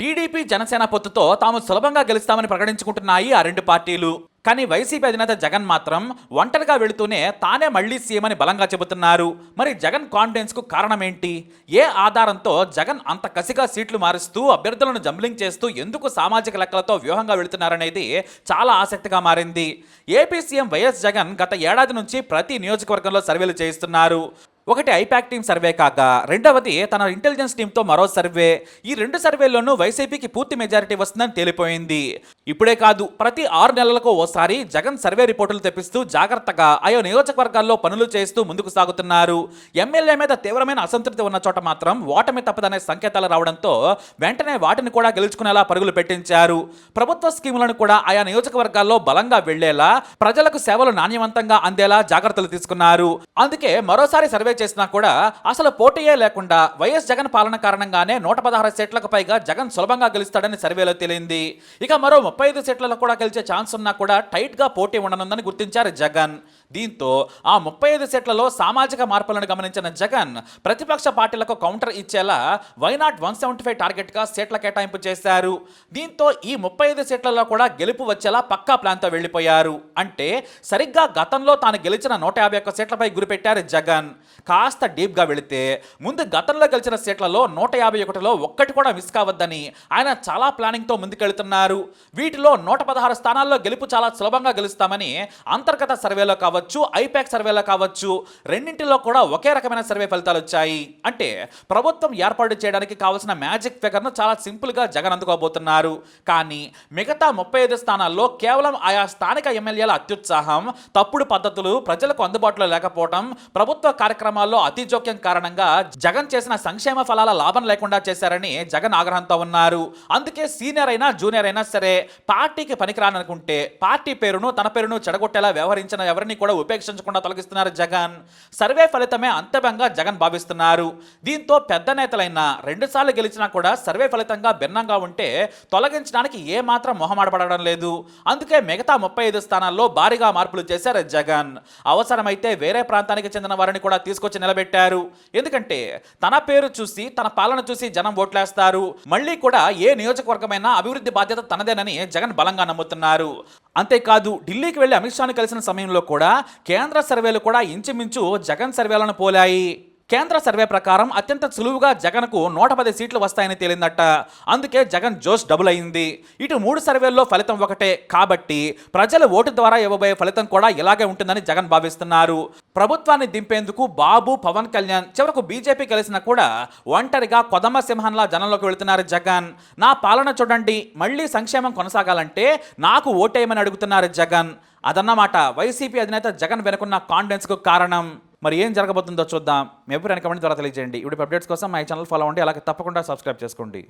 TDP Janasena పొత్తుతో తాము సులభంగా గెలుస్తామని ప్రకటించుకుంటున్నాయి ఆ రెండు పార్టీలు. కానీ వైసీపీ అధినేత జగన్ మాత్రం ఒంటరిగా వెళుతూనే తానే మళ్ళీ సీఎం అని బలంగా చెబుతున్నారు. మరి జగన్ కాన్ఫిడెన్స్కు కారణం ఏంటి ఏ ఆధారంతో జగన్ అంత కసిగా సీట్లు మారుస్తూ అభ్యర్థులను జంబ్లింగ్ చేస్తూ ఎందుకు సామాజిక లెక్కలతో వ్యూహంగా వెళుతున్నారనేది చాలా ఆసక్తిగా మారింది. ఏపీ సీఎం వైఎస్ జగన్ గత ఏడాది నుంచి ప్రతి నియోజకవర్గంలో సర్వేలు చేయిస్తున్నారు. ఒకటి ఐపాక్ టీం సర్వే కాగా రెండవది తన ఇంటెలిజెన్స్ టీంతో మరో సర్వే. ఈ రెండు సర్వేల్లోనూ వైసీపీకి పూర్తి మెజారిటీ వస్తుందని తేలిపోయింది. ఇప్పుడే కాదు ప్రతి ఆరు నెలలకు ఓసారి జగన్ సర్వే రిపోర్టులు తెప్పిస్తూ జాగ్రత్తగా ఆయా నియోజకవర్గాల్లో పనులు చేస్తూ ముందుకు సాగుతున్నారు. ఎమ్మెల్యే మీద తీవ్రమైన అసంతృప్తి ఉన్న చోట మాత్రం ఓటమి తప్పదనే సంకేతాలు రావడంతో వెంటనే వాటిని కూడా గెలుచుకునేలా పరుగులు పెట్టించారు. ప్రభుత్వ స్కీములను కూడా ఆయా నియోజకవర్గాల్లో బలంగా వెళ్ళేలా ప్రజలకు సేవలు నాణ్యవంతంగా అందేలా జాగ్రత్తలు తీసుకున్నారు. అందుకే మరోసారి సర్వే చేసినా కూడా అసలు పోటీయే లేకుండా వైఎస్ జగన్ పాలన కారణంగానే నూట పదహారు సీట్లకు పైగా జగన్ సులభంగా గెలుస్తాడని సర్వేలో తేలింది. ఇక మరో ముప్పై ఐదు సీట్లలో కూడా గెలిచే ఛాన్స్ ఉన్నా కూడా టైట్గా పోటీ ఉండనుందని గుర్తించారు జగన్. దీంతో ఆ ముప్పై ఐదు సీట్లలో సామాజిక మార్పులను గమనించిన జగన్ ప్రతిపక్ష పార్టీలకు కౌంటర్ ఇచ్చేలా వైనాట్ వన్ సెవెంటీ ఫైవ్ టార్గెట్గా సీట్ల కేటాయింపు చేశారు. దీంతో ఈ ముప్పై ఐదు సీట్లలో కూడా గెలుపు వచ్చేలా పక్కా ప్లాన్తో వెళ్ళిపోయారు అంటే సరిగ్గా గతంలో తాను గెలిచిన నూట యాభై ఒక్క సీట్లపై గురిపెట్టారు జగన్. కాస్త డీప్గా వెళితే ముందు గతంలో గెలిచిన సీట్లలో నూట యాభై ఒకటిలో ఒక్కటి కూడా మిస్ కావద్దని ఆయన చాలా ప్లానింగ్తో ముందుకెళ్తున్నారు. వీటిలో నూట పదహారు స్థానాల్లో గెలుపు చాలా సులభంగా గెలుస్తామని అంతర్గత సర్వేలో కావచ్చు ఐపాక్ సర్వేలో కావచ్చు రెండింటిలో కూడా ఒకే రకమైన సర్వే ఫలితాలు వచ్చాయి. అంటే ప్రభుత్వం ఏర్పాటు చేయడానికి కావాల్సిన మ్యాజిక్ ఫిగర్ను చాలా సింపుల్గా జగన్ అందుకోబోతున్నారు. కానీ మిగతా ముప్పై ఐదు స్థానాల్లో కేవలం ఆయా స్థానిక ఎమ్మెల్యేల అత్యుత్సాహం తప్పుడు పద్ధతులు ప్రజలకు అందుబాటులో లేకపోవడం ప్రభుత్వ కార్యక్రమం కార్యక్రమాల్లో అతి జోక్యం కారణంగా జగన్ చేసిన సంక్షేమ ఫలాల లాభం లేకుండా చేశారని జగన్ ఆగ్రహంతో ఉన్నారు. అందుకే సీనియర్ అయినా జూనియర్ అయినా సరే పార్టీకి పనికిరాననుకుంటే పార్టీ పేరును తన పేరును చెడగొట్టేలా వ్యవహరించిన ఎవరిని కూడా ఉపేక్షించకుండా తొలగిస్తున్నారు జగన్. సర్వే ఫలితమే అంతిమంగా జగన్ భావిస్తున్నారు. దీంతో పెద్ద నేతలైన రెండుసార్లు గెలిచినా కూడా సర్వే ఫలితంగా భిన్నంగా ఉంటే తొలగించడానికి ఏ మాత్రం మొహమాటపడడం లేదు. అందుకే మిగతా ముప్పై ఐదు స్థానాల్లో భారీగా మార్పులు చేశారు జగన్. అవసరమైతే వేరే ప్రాంతానికి చెందిన వారిని కూడా తీసుకొచ్చి నిలబెట్టారు. ఎందుకంటే తన పేరు చూసి తన పాలన చూసి జనం ఓట్లేస్తారు. మళ్ళీ కూడా ఏ నియోజకవర్గమైనా అభివృద్ధి బాధ్యత తనదేనని జగన్ బలంగా నమ్ముతున్నారు. అంతేకాదు ఢిల్లీకి వెళ్ళి అమిత్ షాను కలిసిన సమయంలో కూడా కేంద్ర సర్వేలు కూడా ఇంచుమించు జగన్ సర్వేలను పోలాయి. కేంద్ర సర్వే ప్రకారం అత్యంత సులువుగా జగన్కు నూట పది సీట్లు వస్తాయని తేలిందట. అందుకే జగన్ జోష్ డబుల్ అయింది. ఇటు మూడు సర్వేల్లో ఫలితం ఒకటే. కాబట్టి ప్రజల ఓటు ద్వారా ఇవ్వబోయే ఫలితం కూడా ఇలాగే ఉంటుందని జగన్ భావిస్తున్నారు. ప్రభుత్వాన్ని దింపేందుకు బాబు పవన్ కళ్యాణ్ చివరకు బీజేపీ కలిసినా కూడా ఒంటరిగా కొదమ సింహంలా జనంలోకి వెళుతున్నారు జగన్. నా పాలన చూడండి. మళ్ళీ సంక్షేమం కొనసాగాలంటే నాకు ఓటేయమని అడుగుతున్నారు జగన్. అదన్నమాట. వైసీపీ అధినేత జగన్ వెనుకున్న కాన్ఫిడెన్స్కు కారణం. మరి ఏం జరగబోతుందో చూద్దాం. మీ అభిప్రాయాన్ని కమెంట్ ద్వారా తెలియజేయండి. ఇప్పుడు అప్డేట్స్ కోసం మా ఛానల్ ఫాలో అవ్వండి. అలాగే తప్పకుండా సబ్స్క్రైబ్ చేసుకోండి.